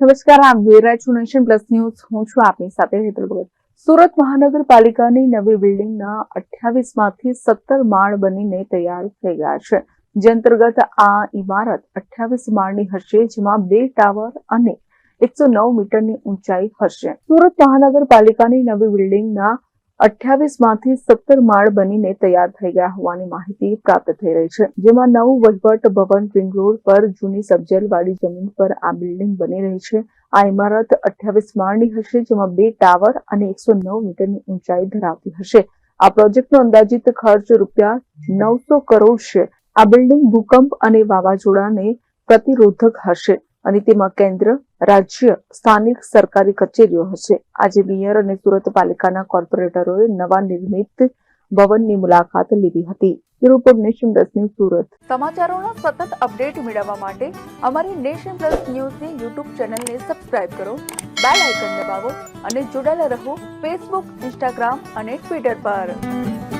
નમસ્કાર, આપ જોઈ રહ્યા પ્લસ ન્યૂઝ. હું છું આપની સાથે હેતલ ભગત. સુરત મહાનગરપાલિકાની નવી બિલ્ડિંગના અઠ્યાવીસમાંથી સત્તર માળ બનીને તૈયાર થઈ ગયા છે. જે અંતર્ગત આ ઇમારત અઠ્યાવીસ માળની હશે, જેમાં બે ટાવર અને એકસો નવ મીટરની ઊંચાઈ હશે. સુરત મહાનગરપાલિકાની નવી બિલ્ડિંગના અઠ્યાવીસમાંથી સત્તર માળ બનીને તૈયાર થઈ ગયા હોવાની માહિતી પ્રાપ્ત થઈ રહી છે, જેમાં નવું વહીવટ ભવન રિંગ રોડ પર જૂની સબજેલવાળી જમીન પર આ બિલ્ડિંગ બની રહી છે. આ ઇમારત અઠ્યાવીસ માળની હશે, જેમાં બે ટાવર અને એકસો નવ મીટરની ઊંચાઈ ધરાવતી હશે. આ પ્રોજેક્ટનો અંદાજિત ખર્ચ રૂપિયા નવસો કરોડ છે. આ બિલ્ડિંગ ભૂકંપ અને વાવાઝોડાને પ્રતિરોધક હશે અને તેમાં કેન્દ્ર રાજ્ય સ્થાનિક સરકારી કચેરીઓ હશે. આજે મેયર અને સુરત પાલિકાના કોર્પોરેટરોએ નવા નિર્મિત ભવનની મુલાકાત લીધી હતી. Report nation plus news Surat. સમાચારોનો સતત અપડેટ મેળવવા માટે અમારી નેશન પ્લસ ન્યૂઝની યુટ્યુબ ચેનલને સબસ્ક્રાઇબ કરો, બેલ આઇકન દબાવો અને જોડાયેલા રહો ફેસબુક, ઇન્સ્ટાગ્રામ અને ટ્વિટર પર.